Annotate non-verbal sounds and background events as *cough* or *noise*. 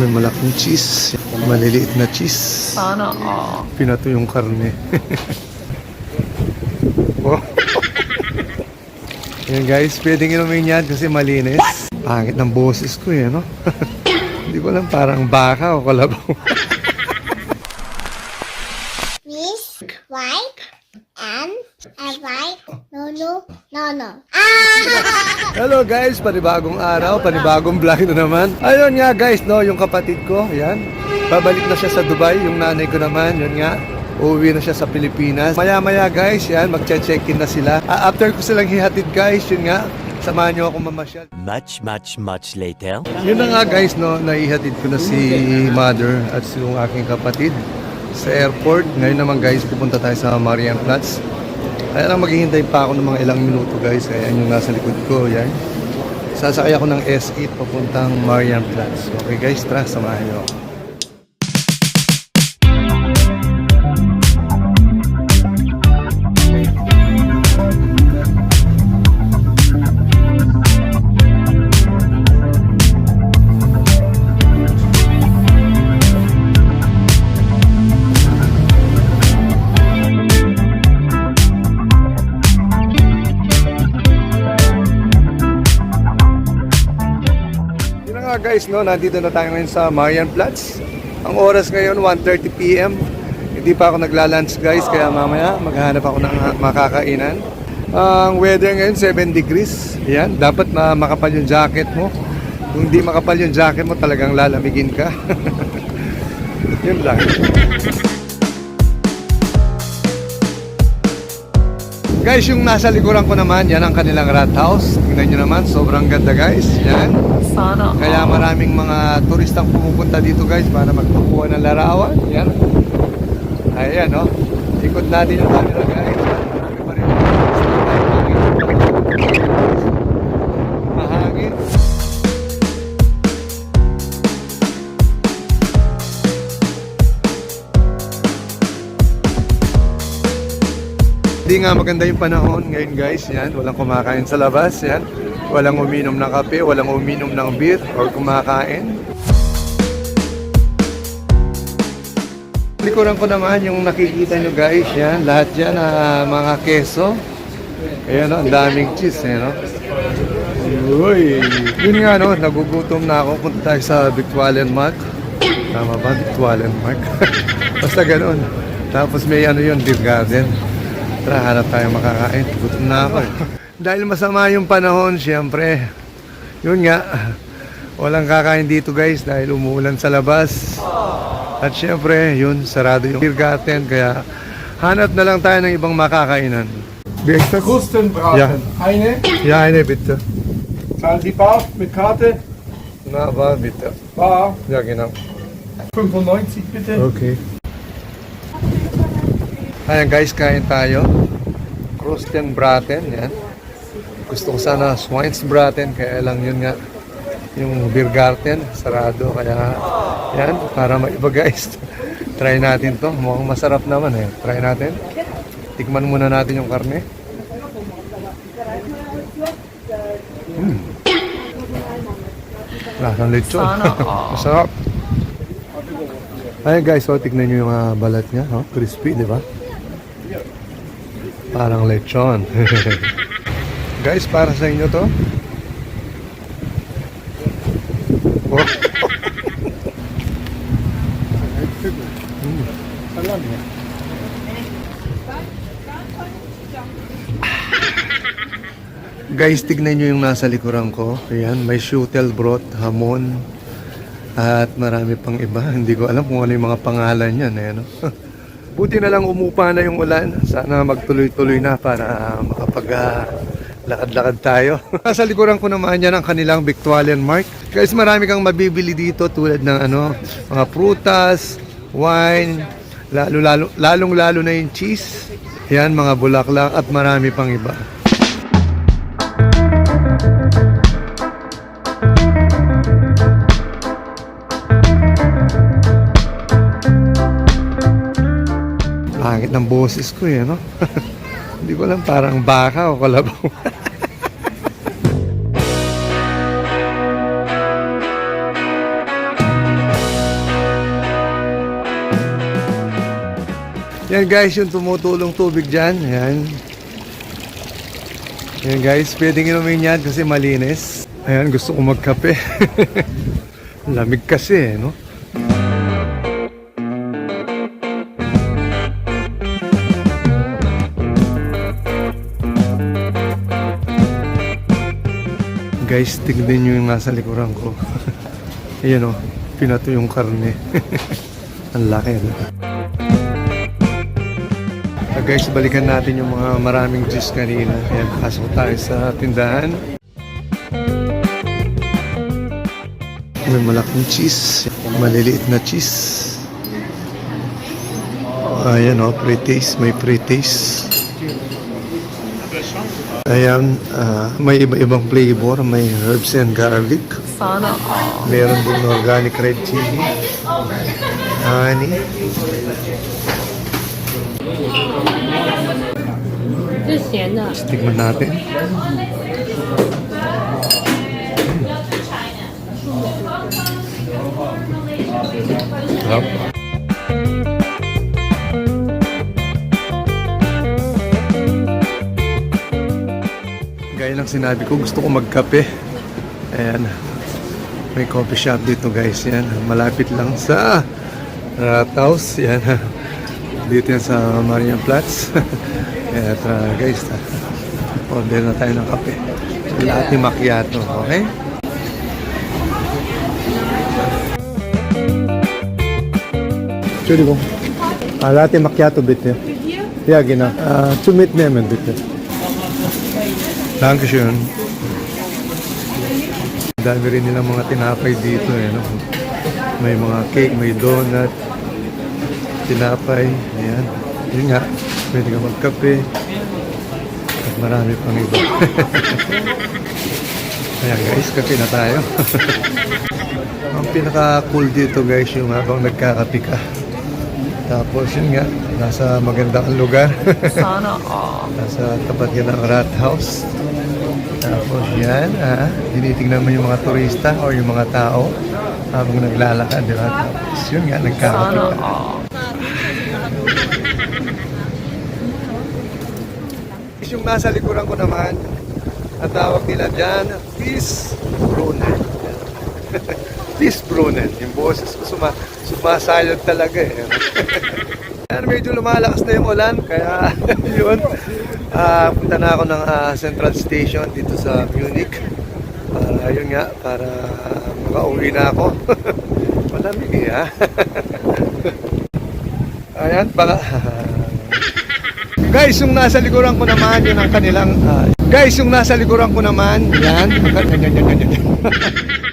May malaking cheese. Maliliit na cheese. Sana all. Pinato yung karne. oh. Yan guys, pwedeng inumin yan kasi malinis. Pangit ng boses ko eh, no? *laughs* Hindi ko alam, parang baka o kalabaw. Miss White and a white no no no no. Ah! *laughs* Hello guys, panibagong araw, panibagong vlog na naman. Ayun nga guys, no, yung kapatid ko, yan. Babalik na siya sa Dubai, yung nanay ko naman, yun nga. Uuwi na siya sa Pilipinas. Maya-maya guys, yan, magche-check-in na sila. Ah, after ko silang hihatid guys, yun nga, samahan niyo ako mamasyal. Much, much, much later. Yun na nga guys, no, naihatid ko na si mother at si yung aking kapatid sa airport. Ngayon naman guys, pupunta tayo sa Marian Platz. Kaya lang maghihintay pa ako ng mga ilang minuto guys. Kaya yan yung nasa likod ko, yan. Sasakay ako ng S8 papuntang Marian Platz. Okay guys, tara, samahan niyo ako. Guys, no, nandito na tayo ngayon sa Marian Platz. Ang oras ngayon, 1.30pm. Hindi pa ako nagla-lunch guys, kaya mamaya maghahanap ako ng makakainan. Ang weather ngayon, 7 degrees. Yan, dapat na makapal yung jacket mo. Kung hindi makapal yung jacket mo, talagang lalamigin ka. *laughs* Yun lang. Guys, yung nasa likuran ko naman, yan ang kanilang rat house. Tingnan nyo naman, sobrang ganda guys. Yan. Sana Kaya maraming mga turistang pumupunta dito guys para magpakuha ng larawan. Yan. Ayan, no? Ikot natin yung camera guys. Hindi nga maganda yung panahon ngayon guys. Yan, walang kumakain sa labas. Yan. Walang uminom ng kape, walang uminom ng beer or kumakain. Likuran ko naman yung nakikita nyo guys. Yan, lahat yan ah, mga keso. Ayan no, ang daming cheese. Eh, no? Uy, yun nga no, nagugutom na ako. Punta tayo sa Victualian Mark. Tama ba? Victualian Mark. *laughs* Basta ganun. Tapos may ano yun, beer garden. Tara, hanap tayo makakain. Gutom na ako eh. *laughs* Dahil masama yung panahon, syempre. Yun nga, walang kakain dito guys dahil umuulan sa labas. At syempre, yun, sarado yung beer garden. Kaya hanap na lang tayo ng ibang makakainan. Bitte? Krustenbraten. Ja. Eine. Ja, eine bitte. Zahlen Sie bar mit Karte. Na, ba, bitte. Bar. Ja, genau. 95 bitte. Okay. Ayan guys, kain tayo. Krustenbraten, yan. Gusto ko sana Schweinsbraten, kaya lang yun nga. Yung beer garden, sarado. Kaya, yan, para maiba guys. *laughs* Try natin to. Mukhang masarap naman eh. Try natin. Tikman muna natin yung karne. Mm. Lasang lechon. *laughs* Masarap. Ayan guys, so tignan nyo yung ah, balat niya. Oh, crispy, di ba? Parang lechon. *laughs* guys, para sa inyo to. Oh. *laughs* Guys, tignan nyo yung nasa likuran ko. Ayan, may shutel broth, hamon, at marami pang iba. Hindi ko alam kung ano yung mga pangalan yan. Eh, no? *laughs* Buti na lang umupa na yung ulan. Sana magtuloy-tuloy na para makapag ah, lakad-lakad tayo. *laughs* Nasa likuran ko naman yan ang kanilang Victualian Mark. Guys, marami kang mabibili dito tulad ng ano, mga prutas, wine, lalo, lalo, lalong lalo na yung cheese. Yan, mga bulaklak at marami pang iba. Pangit ng boses ko eh, no? *laughs* Hindi ko alam, parang baka o kalabaw. *laughs* Yan guys, yung tumutulong tubig dyan. Yan. Yan guys, pwedeng inumin yan kasi malinis. Ayan, gusto ko magkape. *laughs* Lamig kasi eh, no? Guys, tignan nyo yung nasa likuran ko. *laughs* Ayan o, pinato yung karne. *laughs* Ang laki, no? Ah, guys, balikan natin yung mga maraming juice kanina. Ayan, pasok tayo sa tindahan. May malaking cheese. Maliliit na cheese. Ayan o, pre-taste. May pre-taste. Ayan, uh, may iba-ibang flavor. May herbs and garlic. Sana all. Meron din organic red chili. Honey. Ah. Stigman natin. Hmm. Sarap. Ng sinabi ko, gusto ko magkape. Ayan. May coffee shop dito guys. Yan. Malapit lang sa Rathaus. Yan. Dito yan sa Marian Platz. Kaya *laughs* tara guys. Order na tayo ng kape. Lahat ni macchiato. Okay? Entschuldigung. Ah, Latte Macchiato bitte. Ja, genau. Ah, zum Mitnehmen bitte. Dankeschön. Ang dami rin nilang mga tinapay dito eh. No? May mga cake, may donut, tinapay. Ayan. Yun nga. Pwede ka magkape. At marami pang iba. *laughs* Ayan guys, kape na tayo. *laughs* Ang pinaka-cool dito guys, yung habang nagkakape ka. Tapos yun nga, nasa magandang lugar. *laughs* sana all. Nasa tapat yan ng rat house. Tapos yan, ah, tinitingnan mo yung mga turista o yung mga tao habang naglalakad, di ba? Tapos yun nga, nagkakape Sana ka. Yung nasa likuran ko naman, ang tawag nila dyan, Peace Brunen. *laughs* Peace Brunen. Yung boses ko suma, sumasayod talaga eh. *laughs* Yan, medyo lumalakas na yung ulan, kaya *laughs* yun. Ah, punta na ako ng ah, Central Station dito sa Munich. Para yun nga, para makauwi na ako. *laughs* Malamig eh ha. *laughs* Ayan, baka... Guys, yung nasa likuran ko naman, yun ang kanilang... ah, guys, yung nasa likuran ko naman, yan, yan, yan, yan.